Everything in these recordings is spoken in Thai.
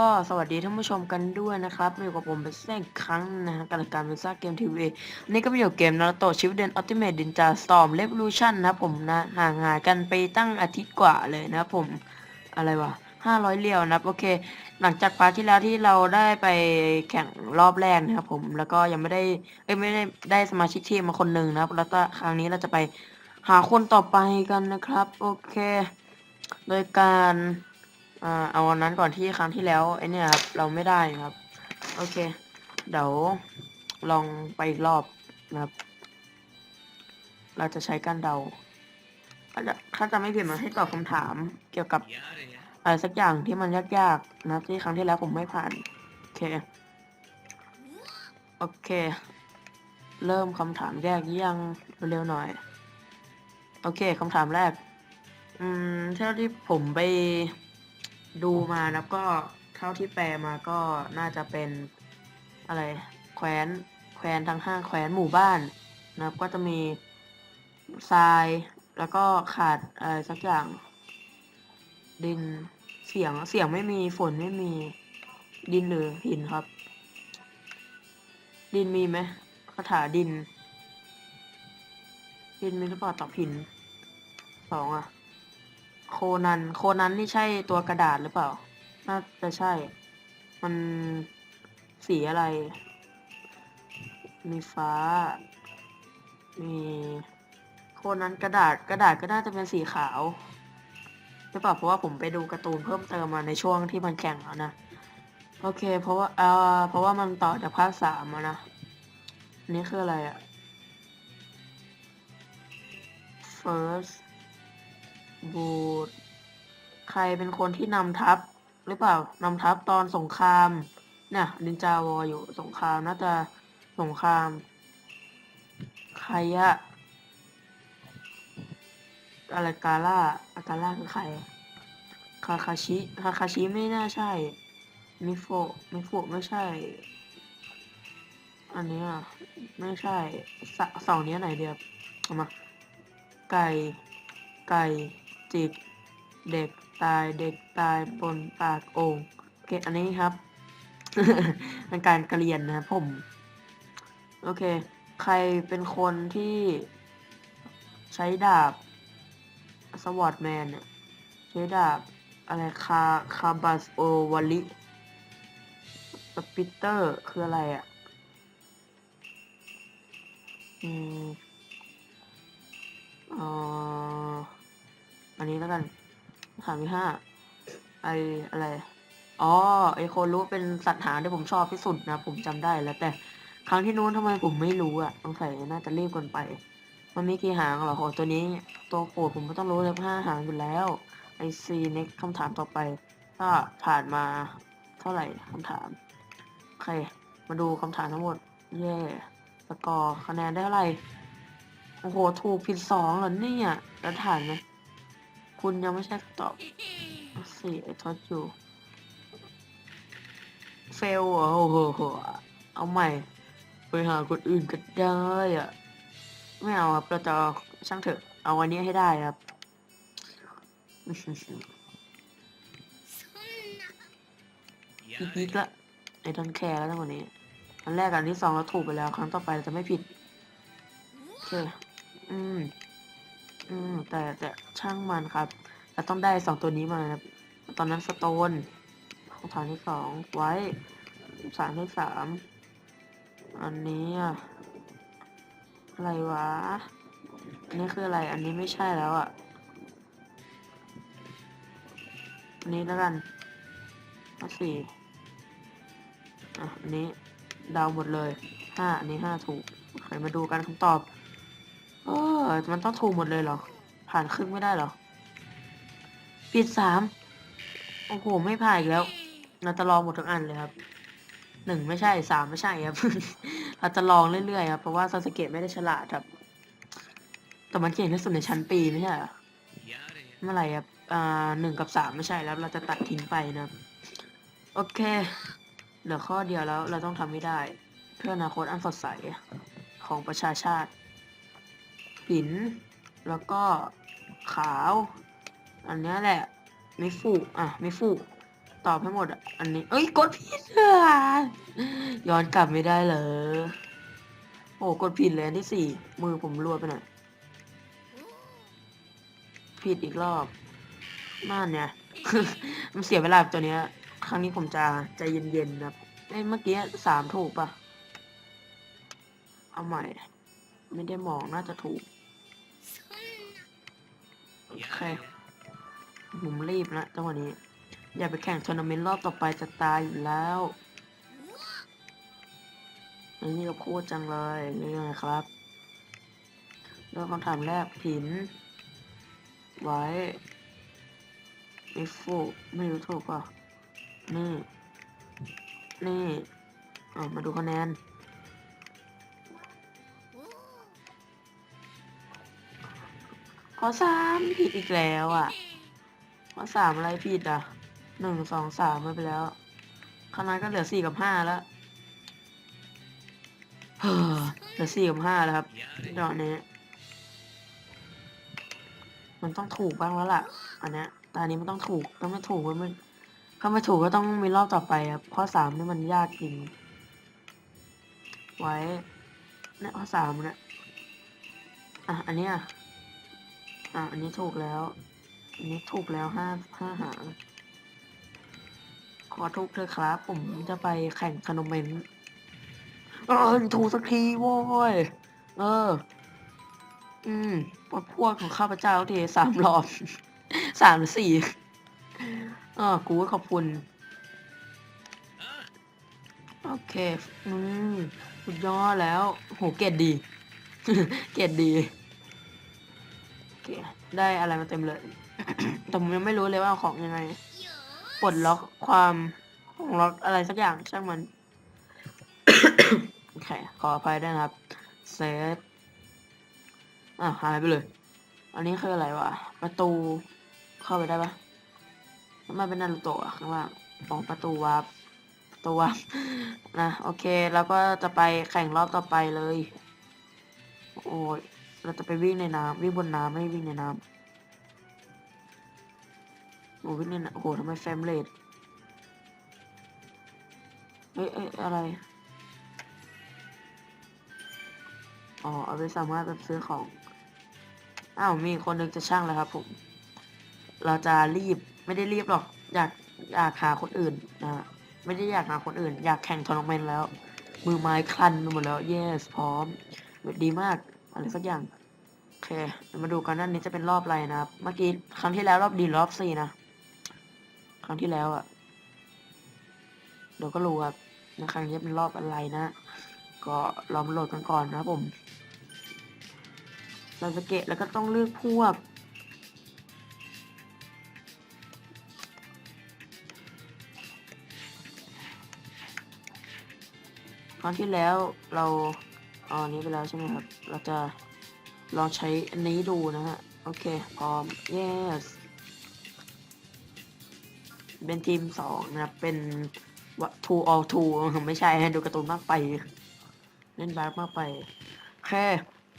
ก็สวัสดีท่านผู้ชมกันด้วยนะครับอยู่กับผมเป็นเส้นครั้งนะฮะกับรายการเป็นซ่าเกมทีวีนนี้ก็มีอยู่เกมนารูโตชิวเดนอัลติเมทดินจาสตอมเร v ลูชันนะครับผมนะห่างหายกันไปตั้งอาทิตย์กว่าเลยนะครับผมอะไรวะห้าร้อยเรียวนะครับโอเค หลังจากพาร์ทที่แล้วที่เราได้ไปแข่งรอบแรกนะครับผมแล้วก็ยังไม่ได้เอ้ยไม่ได้ได้สมาชิกทีมมาคนหนึ่งนะครับแล้วก็ครั้งนี้เราจะไปหาคนต่อไปกันนะครับ โอเค โดยการ อ่าเอาวันนั้นก่อนที่ครั้งที่แล้วไอเนี่ยครับเราไม่ได้ครับ โอเค เดี๋ยวลองไปอีกรอบนะครับ เราจะใช้การเดาถ้าจะถ้าจะไม่ผิดมันให้ตอบคำถาม เกี่ยวกับอะไรสักอย่างที่มันยากๆนะครับที่ครั้งที่แล้วผมไม่ผ่าน โอเค โอเค เริ่มคำถามแรกยังเร็วๆหน่อย โอเคคำถามแรก อืมเท่าที่ผมไป ดูมานะก็เท่าที่แปลมาก็น่าจะเป็นอะไรแคว้นแคว้นทั้งห้าแคว้นหมู่บ้านนะครับ ก็จะมีทรายแล้วก็ขาดอะไรสักอย่าง ดินเสียงเสียงไม่มีฝนไม่มีดินหรือหินครับ ดินมีไหมคาถาดิน ดินมีหรือเปล่าตอบหินสองอะ โคนัน โคนันนี่ใช่ตัวกระดาษหรือเปล่า น่าจะใช่ มันสีอะไร มีฟ้า มีโคนันกระดาษ กระดาษก็น่าจะเป็นสีขาวหรือเปล่าเพราะว่าผมไปดูการ์ตูนเพิ่มเติมมาในช่วงที่มันแข่งแล้วนะ โอเค เพราะว่าเออเพราะว่ามันต่อจากภาคสามนะนนี้คืออะไรอะ first บูดใครเป็นคนที่นำทัพหรือเปล่านำทัพตอนสงครามเนี่ยนินจาวออยู่สงครามน่าจะสงคราม ใครอะอะไรกาล่าอากาล่าคือใครคาคาชิคาคาชิไม่น่าใช่มิโฟมิโฟไม่ใช่ อันนี้ยไม่ใช่สสองนี้ไหนเดียวเอามา ไก่ ไก่ จิก เด็กตายเด็กตายบนปากโอ่งโอเคอันนี้ครับเป็นการกระเรียนนะครับผม โอเค ใครเป็นคนที่ใช้ดาบสวอตแมนเนี่ยใช้ดาบอะไรคาคาบัสโอวาลิสปิเตอร์คืออะไรอะ อืมอ่อ อันนี้แล้วกันถามที่ห้าไออะไร อ๋อ ไอโครู้เป็นสัตว์หางที่ผมชอบที่สุดนะ ผมจำได้แล้ว แต่ครั้งที่นู้นทำไมผมไม่รู้อะต้องใส่น่าจะรีบกันไป มันมีกี่หางเหรอโหตัวนี้ ตัวโปรดผมไม่ต้องรู้เลยห้าหางอยู่แล้ว ไอซีเน็กคำถามต่อไป ถ้าผ่านมาเท่าไหร่คำถาม โอเค มาดูคำถามทั้งหมด เย่สกอร์คะแนนได้เท่าไหร่ โอ้โห ถูกผิดสองเหรอเนี่ย แล้วถ่านไหม คุณยังไม่ใช่คำตอบสี่ไอทอดอยู่ เฟลอะโอ้โหเอาใหม่ ไปหาคนอื่นก็ได้อะ ไม่เอาครับเราจะช่างเถอะ เอาวันนี้ให้ได้ครับพีกละไอ้ดอนแคร์แล้วทั้งหมดนี้อันแรกอันที่สองเราถูกไปแล้ว ครั้งต่อไปเราจะไม่ผิดโอเคอืม อืมแต่แต่ช่างมันครับเราต้องได้สองตัวนี้มาครับตอนนั้นสโตนของฐานที่สองไว้ฐานที่สามอันนี้อะไรวะ อันนี้คืออะไร อันนี้ไม่ใช่แล้วอะอันนี้แล้วกันเอาสี่อะ อันนี้เดาหมดเลยห้าอันนี้ห้าถูกโอเคมาดูกันคำตอบ เออ มันต้องถูกหมดเลยเหรอ ผ่านครึ่งไม่ได้เหรอ ปิดสาม โอ้โห ไม่ผ่านอีกแล้ว เราจะลองหมดทั้งอันเลยครับ หนึ่งไม่ใช่สามไม่ใช่ครับ เราจะลองเรื่อยๆครับ เพราะว่าซาสเกะไม่ได้ฉลาดครับ แต่มันเก่งที่สุดในชั้นปีไม่ใช่เหรอ เมื่อไหร่ครับ อ่าหนึ่งกับสามไม่ใช่แล้ว เราจะตัดทิ้งไปนะครับโอเค เหลือข้อเดียวแล้ว เราต้องทำให้ได้ เพื่ออนาคตอันสดใสของประชาชาติ หิน แล้วก็ขาว อันนี้แหละไม่ฟูอะไม่ฟูตอบให้หมดอะ อันนี้ เอ้ยกดผิดอะย้อนกลับไม่ได้เหรอโอ้กดผิดเลยอันที่สี่มือผมรัวไปหน่อยผิดอีกรอบนั่นเนี่ยมันเสียเวลากับตัวเนี้ย ครั้งนี้ผมจะใจเย็นๆนะครับเอ้ยเมื่อกี้สามถูกปะเอาใหม่ ไม่ได้มองน่าจะถูก โอเคผมรีบนะจังหวะนี้ อย่าไปแข่งทัวร์นาเมนต์รอบต่อไปจะตายอยู่แล้วอันนี้เราพูดจังเลยเรื่องอะไรครับเรื่องคำถามแรกผิน ไว้ไอฟูไม่รู้ถูกป่ะ นี่ นี่อะมาดูคะแนน ข้อสามผิดอีกแล้วอะข้อสามอะไรผิดอะหนึ่งสองสามไปแล้วคะแนนก็เหลือสี่กับห้าแล้วเฮ้อเหลือสี่กับห้าแล้วครับตอนนี้ มันต้องถูกบ้างแล้วล่ะ อันเนี้ยตอนนี้มันต้องถูกถ้าไม่ถูกก็ไม่ถ้าไม่ถูกก็ต้องมีรอบต่อไปครับข้อสามนี่มันยากจริง ไว้เนี่ยข้อสามเนี่ยอะอันเนี้ย อะอันนี้ถูกแล้ว อันนี้ถูกแล้วห้าห้าหางขอถูกเถอครับ ผมจะไปแข่งคานมเมนต์เออถูกสักทีโว้ย เออ อืมพวกของข้าพเจ้าทีสามรอบสามหรือสี่เออ กูก็ขอบคุณ โอเค อืมสุดยอดแล้ว โห เกรดดี เกรดดีโอเค ได้อะไรมาเต็มเลย แต่ผมยังไม่รู้เลยว่าเอาของยังไง ปลดล็อกความของล็อกอะไรสักอย่างช่างมัน โอเค ขออภัยด้วยนะครับ เซฟอะหายไปเลย อันนี้คืออะไรวะ ประตูเข้าไปได้ปะมันเป็นนารูโตะอะข้างล่างมองประตูวาร์ปประตูวาร์ปนะ โอเค แล้วก็จะไปแข่งรอบต่อไปเลย โอ้ย เราจะไปวิ่งในน้ำวิ่งบนน้ำไม่วิ่งในน้ำโอ้วิ่งในน้ำโอ้โหทำไมแฟมเลดเอ้ยเอ้ยอะไร อ๋อ เอาไปสามารถแบบซื้อของ อ้าว มีคนหนึงจะช่างแล้วครับผม เราจะรีบ ไม่ได้รีบหรอก อยากอยากหาคนอื่นนะ ไม่ได้อยากหาคนอื่น อยากแข่งทัวร์นาเมนต์แล้ว มือไม้คลันไปหมดแล้ว yes พร้อม ดีมาก อะไรสักอย่างโอเคยมาดูกันนั่นนี้จะเป็นรอบอะไรนะครับ เมื่อกี้ครั้งที่แล้วรอบดีรอบสี่นะ ครั้งที่แล้วอะเดี๋ยวก็รู้ครับนะครั้งนี้เป็นรอบอะไรนะ ก็ลองโหลดกันก่อนนะผม เราจะเกะแล้วก็ต้องเลือกพวกครั้งที่แล้วเรา เอาอันนี้ไปแล้วใช่ไหมครับ เราจะลองใช้อันนี้ดูนะฮะ โอเค พร้อม yes เป็นทีมสองนะครับ เป็น two all two ไม่ใช่ฮะดูการ์ตูนมากไป เล่นบาร์มากไป โอเค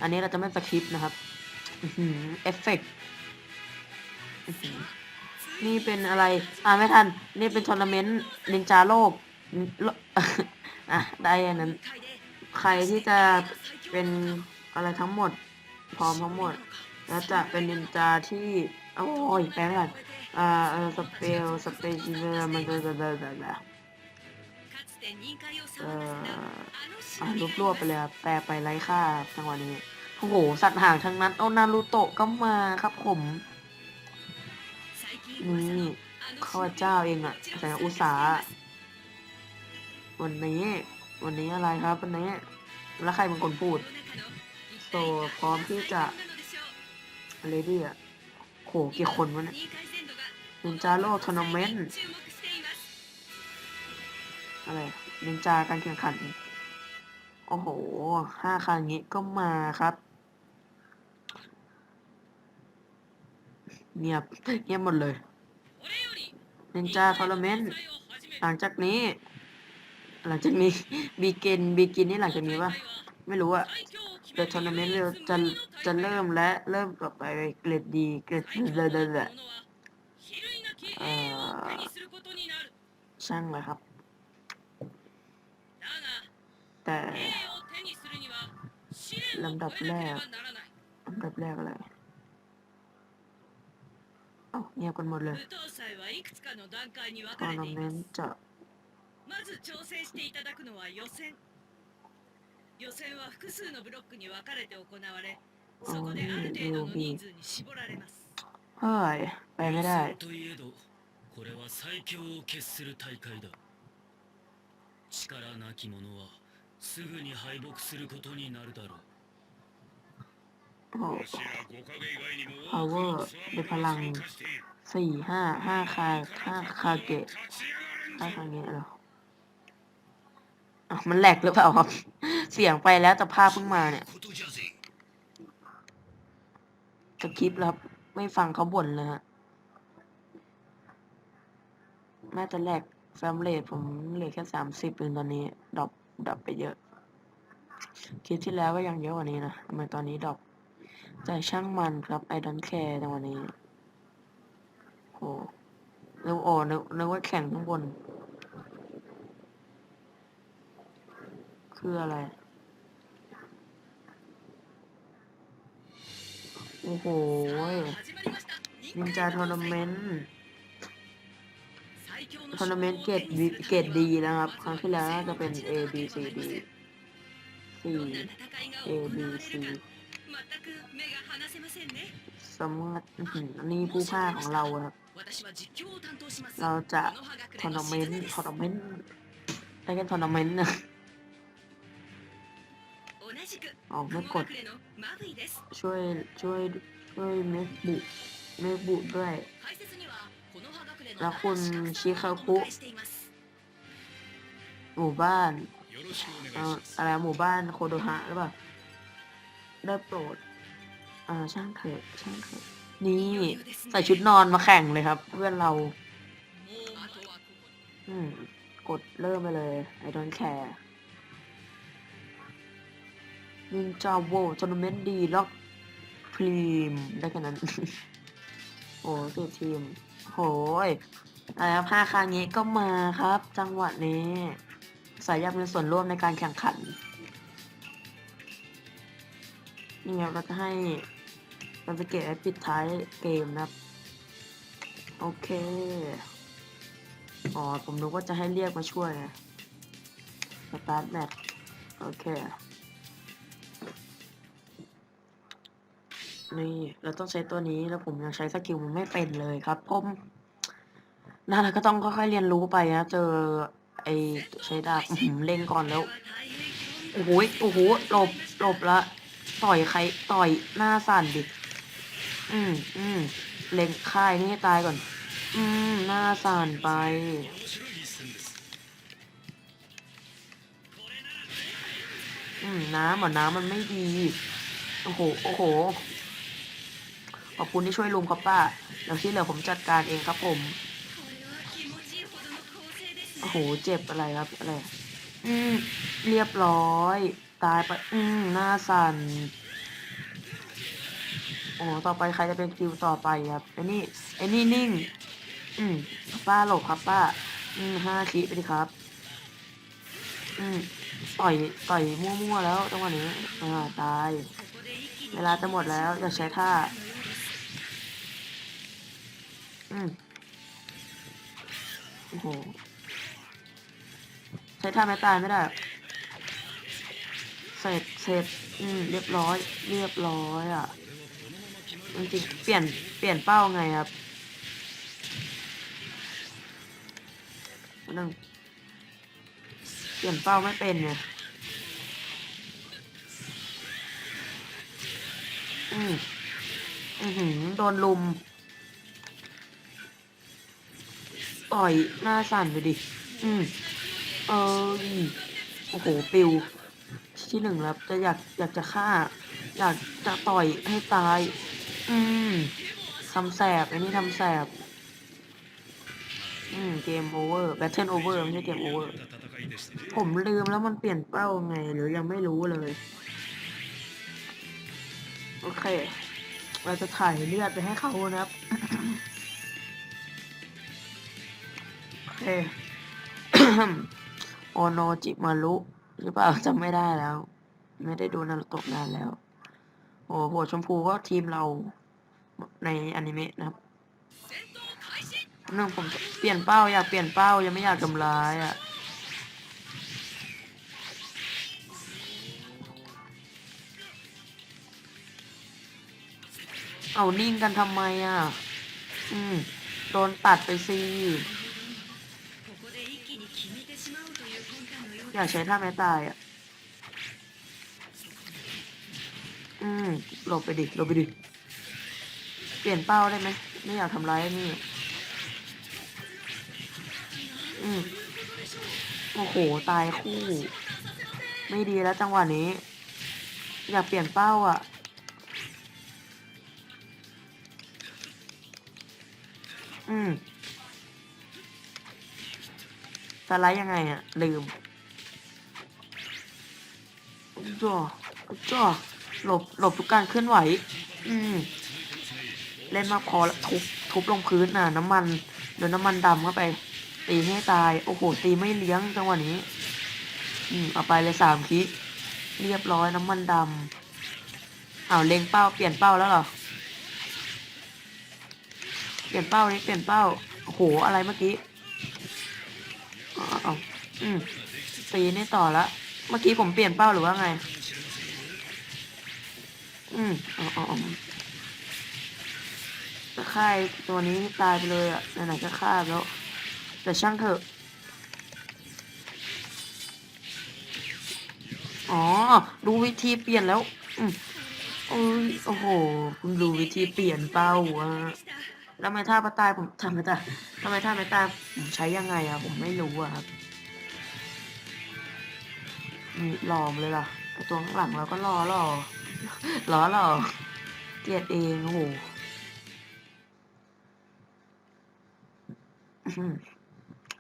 อันนี้เราจะไม่สคริปต์นะครับเอฟเฟกต์นี่เป็นอะไร อ่าไม่ทัน นี่เป็นทัวร์นาเมนต์นินจาโลก อะ ได้อันนั้น ใครที่จะเป็นอะไรทั้งหมด พร้อมทั้งหมด แล้วจะเป็นนินจาที่โอ้ยแปลไม่ทันอ่าเออสเปลสเปเชียลมันจะจะจะจะเอ่ออ่ารวบรวบไปเลยแปลไปไร้ค่าจังหวะนี้โอ้โหสัตว์ห่างทั้งนั้นโอนารูโตะก็มาครับผมนี่ข้าเจ้าเองอะแสนอุตสาวันนี้ วันนี้อะไรครับวันนี้ แล้วใครเป็นคนพูดโซพร้อมที่จะอะไรดีอะโหกี่คนวะเนี่ยนินจาโลทัวร์นาเมนต์อะไรนินจาการแข่งขัน โอ้โหห้าคันงี้ก็มาครับเงียบเงียบหมดเลยนินจาทัวร์นาเมนต์หลังจากนี้ หลังจากนี้บีเกนบีกินนี่หลังจากนี้วะไม่รู้อะแต่ทัวร์นาเมนต์จะจะเริ่มและเริ่มกลับไปเกรดดีเกรดเดเดเดเอช่างเลยครับ แต่ลำดับแรกลำดับแรกอะไรเอ้าเงียบกันหมดเลยทัวร์นาเมนต์จะ まず挑戦していただくのは予選予選は複数のブロックに分かれて行われそこである程度の人数に絞られます เฮ้ย ไปไม่ได้ 予選といえどこれは最強を決する大会だ力なき者はすぐに敗北することになるだろう โอ้โห わしら五影以外にも พาวเวอร์ด้วยพลัง 参加している สี่ห้าห้าคาห้าคาเกะ 立ち上 ห้า が คา るんじゃ เกะเหรอ อ้ามันแหลกหรือเปล่าครับ เสียงไปแล้วแต่ภาพเพิ่งมาเนี่ยสคริปต์ครับ ไม่ฟังเขาบ่นเลยฮะแม้แต่แลกแฟมเลทผมเหลือแค่สามสิบเองตอนนี้ดอปดรอปไปเยอะคลิปที่แล้วก็ยังเยอะกว่านี้นะทำไมตอนนี้ดอปแต่ช่างมันครับไอดอนแคร์ในวันนี้โหเร็วอ่อนึกนึกว่าแข่งข้างบน คืออะไร โอ้โหนินจาทัวร์นาเมนต์ทัวร์นาเมนต์เกรดเกรดีนะครับ ครั้งที่แล้วจะเป็น A B C D C A B C สมมติอันนี้ผู้พาของเราครับ เราจะทัวร์นาเมนต์ทัวร์นาเมนต์ได้แค่ทัวร์นาเมนต์นะ ออกม่กด ช่วยช่วยช่วยเมกบุเมกบุด้วย แล้วคุณชิคาคุหมู่บ้านอะไรหมู่บ้านโคโดฮะหรือเปล่าได้โปรดช่างเถิดช่างเถิดนี่ใส่ชุดนอนมาแข่งเลยครับ เพื่อนเรา อืม กดเริ่มไปเลยไอ don't care นินจาโวทัวร์นาเมนต์ดีล็อกพรีมได้แค่นั้น โอ้สิทีมโหยอะไรครับห้าครั้งนี้ก็มาครับ จังหวะนี้ สายอยากมีส่วนร่วมในการแข่งขัน นี่ครับเราจะให้เราจะเก็บไว้ปิดท้ายเกมนะครับ โอเค อ๋อ ผมนึกว่าจะให้เรียกมาช่วยนะสตาร์ทแมทโอเค นี่เราต้องใช้ตัวนี้แล้วผมยังใช้สกิลมันไม่เป็นเลยครับผมน่าเราก็ต้องค่อยๆเรียนรู้ไปนะเจอไอ้ใช้ดาบเล่งก่อนแล้วโอ้โหโอ้โหหลบหลบละต่อยใครต่อยหน้าสั่นดิอืมอืมเล่งค่ายนี่ตายก่อน อืมหน้าสั่นไปอืมน้ำเอะน้ำมันไม่ดี โอ้โห โอ้โห ขอบคุณที่ช่วยลุงครับป้าแล้วที่เหลือผมจัดการเองครับผม โอ้โห เจ็บอะไรครับ อะไร อืม เรียบร้อย ตายไป อืม หน้าสัน่นโอ้ต่อไปใครจะเป็นคิวต่อไปครับไอ้นี่ไอ้นี่นิ่ง อืม ป้าหลบครับป้า อืมห้าชีไปดิครับ อืม ต่อย ต่อยมั่วๆแล้วจังหวะนี้ อ่า ตาย เวลาจะหมดแล้ว อย่าใช้ท่า อืมโอ้โห ใช้ท่าไม่ตายไม่ได้ เสร็จเสร็จอืม เรียบร้อย เรียบร้อยอะจริงเปลี่ยน เปลี่ยนเป้าไงครับนึงเปลี่ยนเป้าไม่เป็นไงอืมอือหือโดนลุม ต่อยหน้าสั่นไปดิ อืมเออโอ้โหปิว ที่หนึ่งแล้วจะอยากอยากจะฆ่า อยากจะต่อยให้ตาย อืมทำแสบอันนี้ทำแสบ อืมเกมโอเวอร์แบทเทิลโอเวอร์ไม่ใช่เกมโอเวอร์ ผมลืมแล้วมันเปลี่ยนเป้าไง หรือยังไม่รู้เลย โอเค เราจะถ่ายเลือดไปให้เขานะครับ ค โอโนจิมารุหรือเปล่าจำไม่ได้แล้ว ไม่ได้ดูนารุโตะนานแล้ว โอ้โหชมพูก็ทีมเราในอนิเมะนะครับนึ่งผมเปลี่ยนเป้าอยากเปลี่ยนเป้ายังไม่อยากทำร้ายอะเอานิ่งกันทำไมอะ อืม โดนตัดไปสิ อยากใช้ท่าไม้ตายอะ อืมหลบไปดิหลบไปดิ เปลี่ยนเป้าได้ไหม ไม่อยากทำร้ายนี่ อืมโอ้โห ตายคู่ ไม่ดีแล้วจังหวะนี้ อยากเปลี่ยนเป้าอะอืมสไลด์ยังไงอะลืม จ่อจ่อหลบหลบทุกการเคลื่อนไหว อืม เล่นมากพอแล้วทุบทุบลงพื้นน่ะ น้ำมันโดนน้ำมันดำเข้าไป ตีให้ตาย โอ้โห ตีไม่เลี้ยงจังหวะนี้ อืมเอาไปเลยสามคิกเรียบร้อยน้ำมันดำอ้าเล็งเป้าเปลี่ยนเป้าแล้วเหรอ เปลี่ยนเป้านี่เปลี่ยนเป้า โอ้โห อะไรเมื่อกี้ อ๋ออาอืมตีนี่ต่อละ เมื่อกี้ผมเปลี่ยนเป้าหรือว่าไง อืมอ๋อาเอจะฆ่าตัวนี้ตายไปเลยอะไหนๆก็ฆ่าแล้ว แต่ช่างเถอะ อ๋อ รู้วิธีเปลี่ยนแล้ว อืมโอ้ยโอ้โห คุณรู้วิธีเปลี่ยนเป้าอะแล้วทำไมท่าประตายผมทำไม่ตายทำไมท่าไม่ตายผมใช้ยังไงอะผมไม่รู้อะครับ นี่หลอมเลยล่ะไอตัวข้างหลังเราก็รอรอล้อหรอเกลียดเองโอ้โห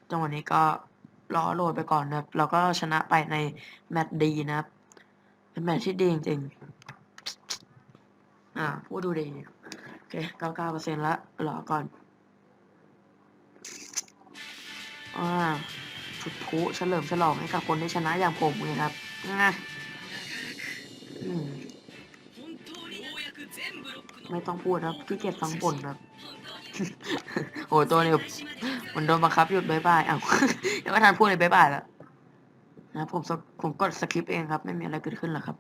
จังหวะนี้ก็รอโหลดไปก่อนนะครับ เราก็ชนะไปในแมตช์ดีนะครับ เป็นแมตช์ที่ดีจริงๆ อ่า พูดดูดี โอเคเก้าเก้าเปอร์เซ็นต์ละรอก่อน อ่า ชุดพุเฉลิมฉลองให้กับคนที่ชนะอย่างผมเลยครับนะไม่ต้องพูดครับขี้เกียจฟังบ่นครับโหตัวนี้มันโดนบังคับหยุดบายบายเอายังไม่ทันพูดเลยบายบายแล้วนะผมผมกดสคริปต์เองครับ ไม่มีอะไรเกิดขึ้นหรอกครับ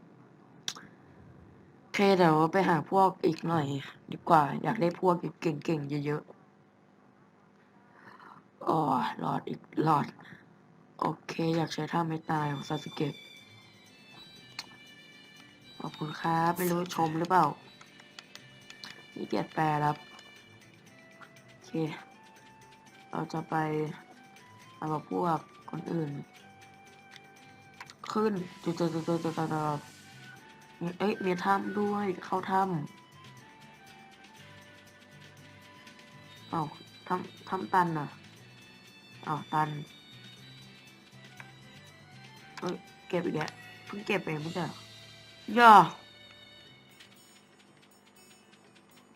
โอเคเดี๋ยวไปหาพวกอีกหน่อย ดีกว่า อยากได้พวกเก่งๆเยอะๆอ๋อหลอดอีกหลอด โอเค อยากใช้ท่าไม่ตายของซาสึเกะขอบคุณครับ ไม่รู้ชมหรือเปล่านี่เกียดแปลครับ โอเค เราจะไปเอากับพวกคนอื่น ขึ้นจุดจุดจุดจุดจุดจุดเอ้ยมีถ้ำด้วย เข้าถ้ำเอ้าถ้ำถ้ำตันอะเอ้าตัน เอ้ยเก็บอีกแล้วเพิ่งเก็บเองไม่ใช่หรอย่อ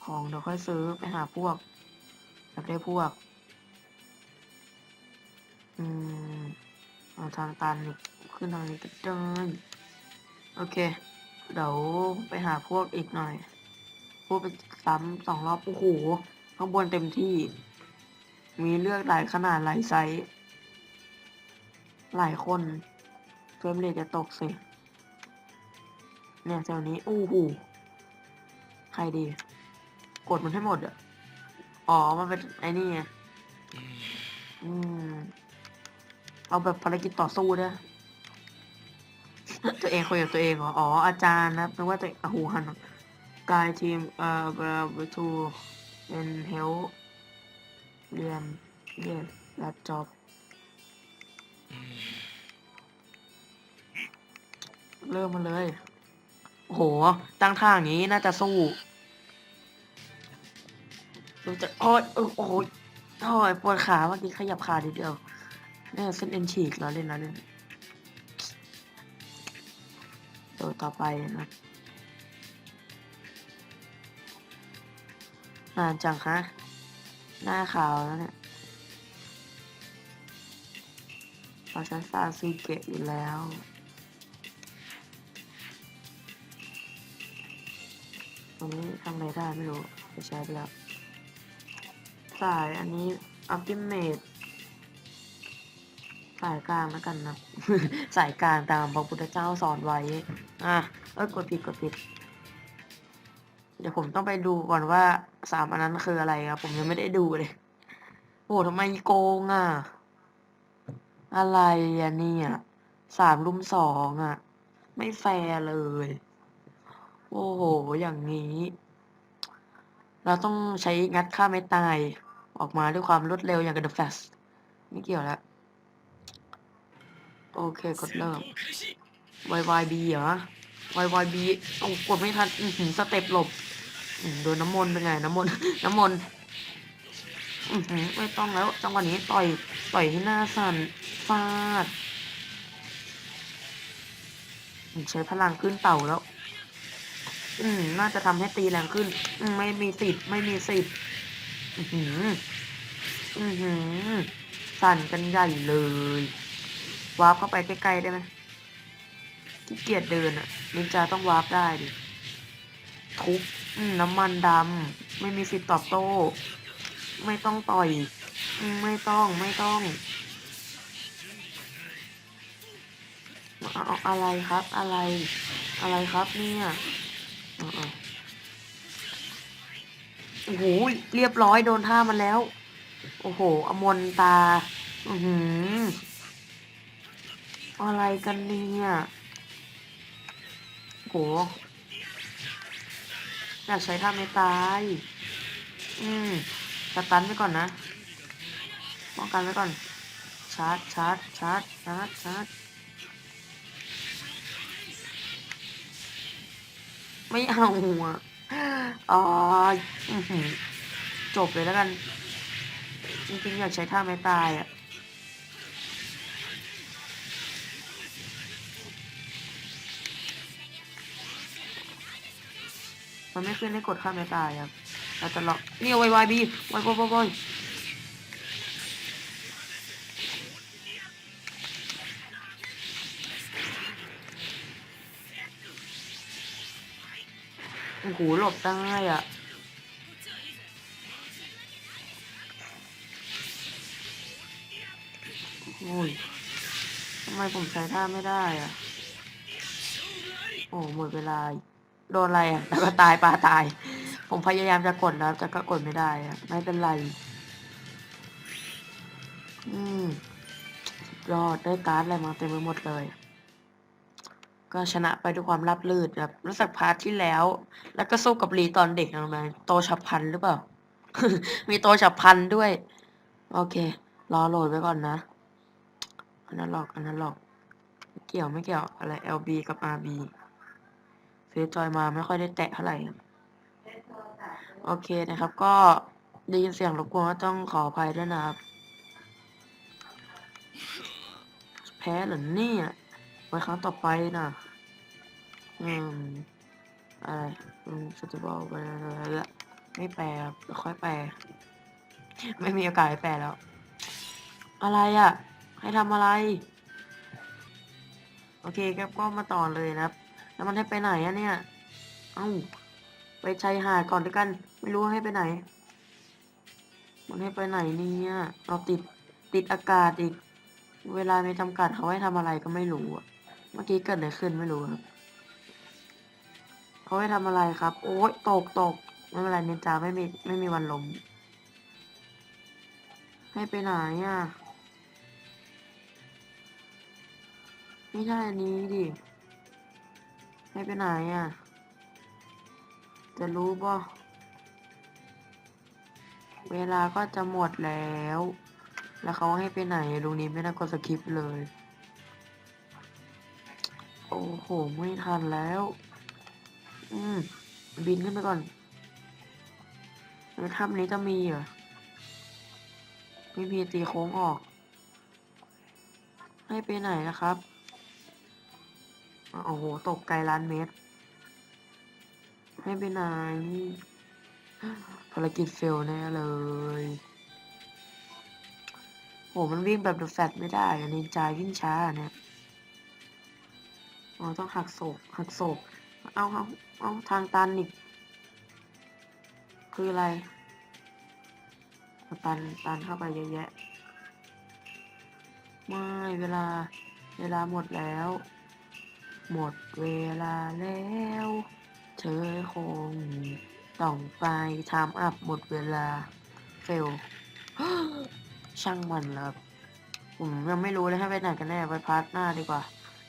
ของเดี๋ยวค่อยซื้อไปหาพวกอยากได้พวก อืมเอาทางตันอีกขึ้นทางนี้ก็ได้โอเค เดี๋ยวไปหาพวกอีกหน่อย พวกไปซ้ำสองรอบ โอ้โห ข้างบนเต็มที่ มีเลือกหลายขนาดหลายไซส์ หลายคน รมเรทจะตกสิ เนี่ยแถวนี้อู้หูใครดี กดมันให้หมดอะ อ๋อ มันเป็นไอ้นี่ไง อืม เอาแบบภารกิจต่อสู้ด้วยตัวเองคุยกับตัวเองเหรอ อ๋อ อาจารย์นะครับนึกว่าตัวเองอะหูหันกายทีม เอ่อเอ่อวิทูเป็นเฮลเรียนเรียนรับจ็อบ เริ่มมาเลย โอ้โห ตั้งท่าอย่างนี้น่าจะสู้ดูจะโอ้ยเออโอ้ยโอ้ยปวดขาเมื่อกี้ขยับขาทีเดียวเนี่ยเส้นเอ็นฉีกแล้วเล่นแล้วเล่นตัวต่อไปนะนานจังฮะ หน้าขาวแล้วเนี่ยเราะฉันซาซูเกะอยู่แล้ว รงนี้ทำอะไรได้ไม่รู้ไปใช้ไปแล้วสายอันนี้อัลติเมทสายกลางแล้วกันนะ สายกลางตามพระพุทธเจ้าสอนไว้ อะ เอ้ยกดผิดกดผิด เดี๋ยวผมต้องไปดูก่อนว่าสามอันนั้นคืออะไรครับผมยังไม่ได้ดูเลยโอ้ทำไมโกงอะ อะไรอะเนี่ยสามลุมสองอะ ไม่แฟร์เลย โอ้โห อย่างนี้ เราต้องใช้งัดค่าไม่ตาย ออกมาด้วยความรวดเร็วอย่างกับ The Flash ไม่เกี่ยวแล้ว โอเค กดเริ่ม YYB เหรอ YYB เอากดไม่ทันอือหือสเต็ปหลบอืมโดนน้ำมนต์เป็นไง น้ำมนต์น้ำมนต์อือหือไม่ต้องแล้ว จังหวะนี้ต่อย ต่อยให้หน้าสั่นฟาดอืมใช้พลังขึ้นเต่าแล้ว อืม น่าจะทำให้ตีแรงขึ้น อืมไม่มีสิทธิ์ไม่มีสิทธิ์อือหือ อือหือ สั่นกันใหญ่เลยวาร์ปเข้าไปใกล้ๆได้ไหมขี้เกียจเดินอะนินจาต้องวาร์ปได้ดิทุบน้ำมันดำไม่มีสิทธิ์ตอบโต้ ไม่ต้องต่อยอไม่ต้องไม่ต้องเอาเอาอะไรครับอะไร อะไรครับเนี่ย โอ้โหเรียบร้อยโดนท่ามันแล้ว โอ้โห อมนตา อือหือ อะไรกันเนี่ยโหอยากใช้ท่าไม่ตาย อืมสตันไว้ก่อนนะป้องกันไว้ก่อน ชาร์จชาร์จชาร์จชาร์จชาร์จ ไม่เอาอะอ๋อจบเลยแล้วกัน จริงๆ อยากใช้ท่าไม่ตายอะมันไม่ขึ้นให้กดข้ามไม่ตายครับ เราจะล็อกนี่วายวายบีวายวายวายว โอ้โหหลบได้อะโอ้ยทำไมผมใช้ท่าไม่ได้อะ โอ้หมดเวลา โดนอะไรอะแล้วก็ตายปลาตาย ผมพยายามจะกดแล้วแต่ก็กดไม่ได้อะ ไม่เป็นไร อืมยอดได้การ์ดอะไรมาเต็มไปหมดเลย ก็ชนะไปด้วยความราบรื่นแบบรู้สึกพาร์ทที่แล้ว แล้วก็สู้กับลีตอนเด็กนะมันโตฉับพันหรือเปล่า มีโตฉับพันด้วย โอเค รอโหลดไว้ก่อนนะอันนั้นหลอกอันนั้นหลอกเกี่ยวไม่เกี่ยวอะไร LB กับ RB ซื้อจอยมาไม่ค่อยได้แตะเท่าไหร่โอเคนะครับ ก็ได้ยินเสียงรบกวนก็ต้องขออภัยด้วยนะครับ แพ้เหรอเนี่ย ไว้ครั้งต่อไปนะอืมอะไรอืมสติบอลไปแล้วไม่แปลค่อยแปลไม่มีโอกาสแปลแล้ว อะไรอะ ให้ทำอะไร โอเคครับก็มาต่อเลยนะครับ แล้วมันให้ไปไหนอะเนี่ย เอ้า ไปชายหาดก่อนด้วยกัน ไม่รู้ว่าให้ไปไหน มันให้ไปไหนเนี่ยเอาติดติดอากาศอีก เวลาไม่จำกัดเขาให้ทำอะไรก็ไม่รู้อะ เมื่อกี้เกิดอะไรขึ้นไม่รู้ครับเขาให้ทำอะไรครับ โอ๊ยตกตกไม่เป็นไรเนนจาไม่มีไม่มีวันล้มให้ไปไหนอะไม่ใช่อันนี้ดิ ให้ไปไหนอะ จะรู้ป่ะเวลาก็จะหมดแล้ว แล้วเขาให้ไปไหนลุงนี้ไม่ได้กดสคริปต์เลย โอ้โห ไม่ทันแล้ว อืม บินขึ้นไปก่อนแล้วถ้ำนี้จะมีเหรอไม่มีตีโค้งออก ให้ไปไหนนะครับ โอ้โห ตกไกลล้านเมตร ให้ไปไหน ภารกิจเฟลแน่เลยโอ้มันวิ่งแบบดูแฟตไม่ได้อะนินจาวิ่งช้าเนี่ย อ๋อ ต้องหักศพหักศพเอาเอาเอาทางตันอีก คืออะไร ตันตันเข้าไปเยอะแยะ ไม่เวลา เวลาหมดแล้ว หมดเวลาแล้วเธอคงต้องไปทำอัพหมดเวลา เฟลช่างมันแล้วผมยังไม่รู้เลยให้ไปไหนกันแน่ไปพาร์ทหน้าดีกว่า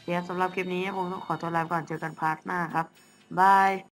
เดี๋ยวสำหรับคลิปนี้คงต้องขอตัวลาไปก่อนเจอกันพาร์ทหน้าครับบาย